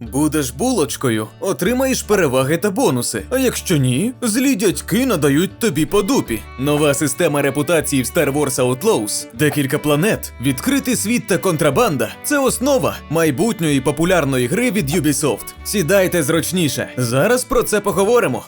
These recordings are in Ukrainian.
Будеш булочкою, отримаєш переваги та бонуси. А якщо ні, злі дядьки надають тобі по дупі. Нова система репутації в Star Wars Outlaws, декілька планет, відкритий світ та контрабанда це основа майбутньої популярної гри від Ubisoft. Сідайте зручніше. Зараз про це поговоримо.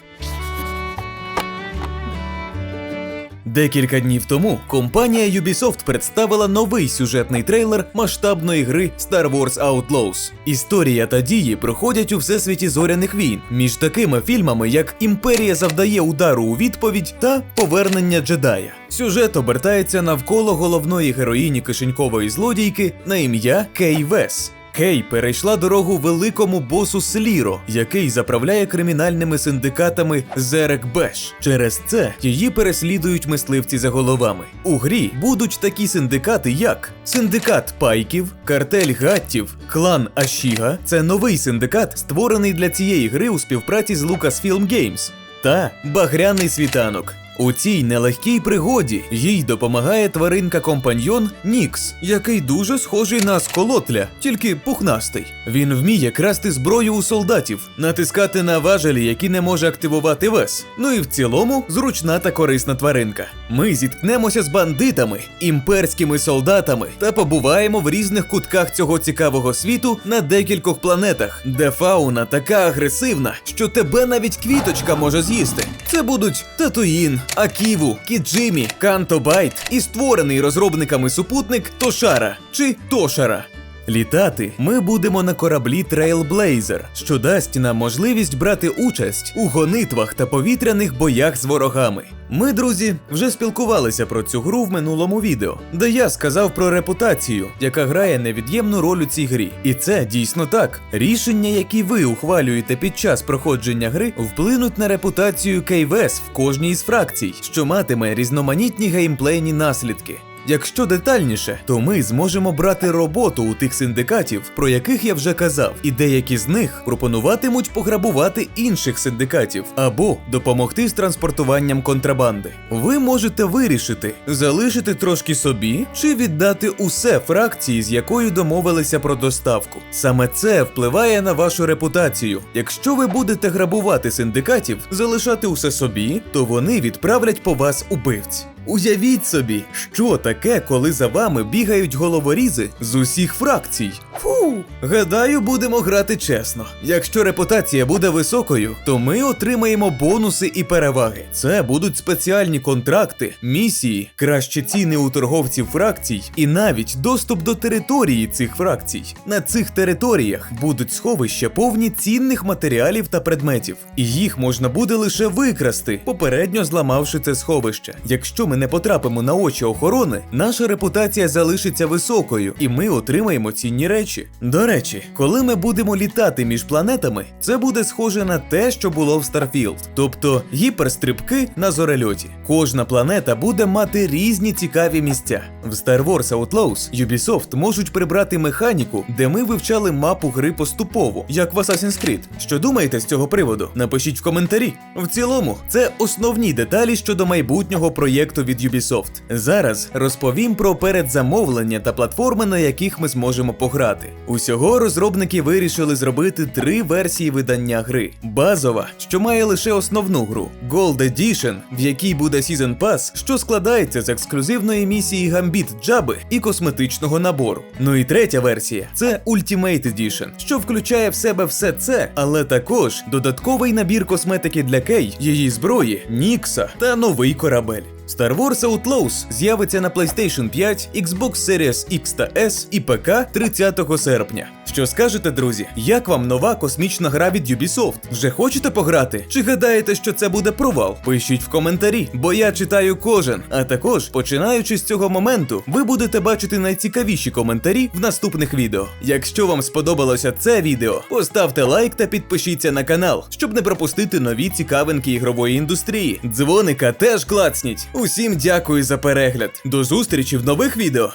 Декілька днів тому компанія Ubisoft представила новий сюжетний трейлер масштабної гри Star Wars Outlaws. Історія та дії проходять у всесвіті зоряних війн між такими фільмами, як Імперія завдає удару у відповідь та Повернення джедая. Сюжет обертається навколо головної героїні кишенькової злодійки на ім'я Кей Вес. Кей перейшла дорогу великому босу Сліро, який заправляє кримінальними синдикатами Зерек Беш. Через це її переслідують мисливці за головами. У грі будуть такі синдикати, як Синдикат Пайків, Картель Гаттів, Клан Ашіга. Це новий синдикат, створений для цієї гри у співпраці з Lucasfilm Games. Та Багряний світанок. У цій нелегкій пригоді їй допомагає тваринка-компаньйон Нікс, який дуже схожий на сколотля, тільки пухнастий. Він вміє красти зброю у солдатів, натискати на важелі, які не може активувати вес. Ну і в цілому зручна та корисна тваринка. Ми зіткнемося з бандитами, імперськими солдатами та побуваємо в різних кутках цього цікавого світу на декількох планетах, де фауна така агресивна, що тебе навіть квіточка може з'їсти. Це будуть Татуїн, Аківу, Кіджимі, Кантобайт і створений розробниками супутник Тошара чи Тошара. Літати ми будемо на кораблі Trailblazer, що дасть нам можливість брати участь у гонитвах та повітряних боях з ворогами. Ми, друзі, вже спілкувалися про цю гру в минулому відео, де я сказав про репутацію, яка грає невід'ємну роль у цій грі. І це дійсно так. Рішення, які ви ухвалюєте під час проходження гри, вплинуть на репутацію KVS в кожній із фракцій, що матиме різноманітні геймплейні наслідки. Якщо детальніше, то ми зможемо брати роботу у тих синдикатів, про яких я вже казав, і деякі з них пропонуватимуть пограбувати інших синдикатів або допомогти з транспортуванням контрабанди. Ви можете вирішити, залишити трошки собі чи віддати усе фракції, з якою домовилися про доставку. Саме це впливає на вашу репутацію. Якщо ви будете грабувати синдикатів, залишати усе собі, то вони відправлять по вас убивць. Уявіть собі, що таке, коли за вами бігають головорізи з усіх фракцій. Фу, гадаю, будемо грати чесно. Якщо репутація буде високою, то ми отримаємо бонуси і переваги. Це будуть спеціальні контракти, місії, кращі ціни у торговців фракцій і навіть доступ до території цих фракцій. На цих територіях будуть сховища повні цінних матеріалів та предметів, і їх можна буде лише викрасти, попередньо зламавши це сховище. Якщо ми не потрапимо на очі охорони, наша репутація залишиться високою, і ми отримаємо цінні речі. До речі, коли ми будемо літати між планетами, це буде схоже на те, що було в Starfield, тобто гіперстрибки на зорельоті. Кожна планета буде мати різні цікаві місця. В Star Wars Outlaws Ubisoft можуть прибрати механіку, де ми вивчали мапу гри поступово, як в Assassin's Creed. Що думаєте з цього приводу? Напишіть в коментарі. В цілому, це основні деталі щодо майбутнього проєкту від Ubisoft. Зараз розповім про передзамовлення та платформи, на яких ми зможемо пограти. Усього розробники вирішили зробити три версії видання гри: базова, що має лише основну гру, Gold Edition, в якій буде Season Pass, що складається з ексклюзивної місії Гамбіт Джаби і косметичного набору. Ну і третя версія це Ultimate Edition, що включає в себе все це, але також додатковий набір косметики для Кей, її зброї, Нікса та новий корабель. Star Wars Outlaws з'явиться на PlayStation 5, Xbox Series X та S і ПК 30 серпня. Що скажете, друзі? Як вам нова космічна гра від Ubisoft? Вже хочете пограти? Чи гадаєте, що це буде провал? Пишіть в коментарі, бо я читаю кожен. А також, починаючи з цього моменту, ви будете бачити найцікавіші коментарі в наступних відео. Якщо вам сподобалося це відео, поставте лайк та підпишіться на канал, щоб не пропустити нові цікавинки ігрової індустрії. Дзвоника теж клацніть. Усім дякую за перегляд. До зустрічі в нових відео.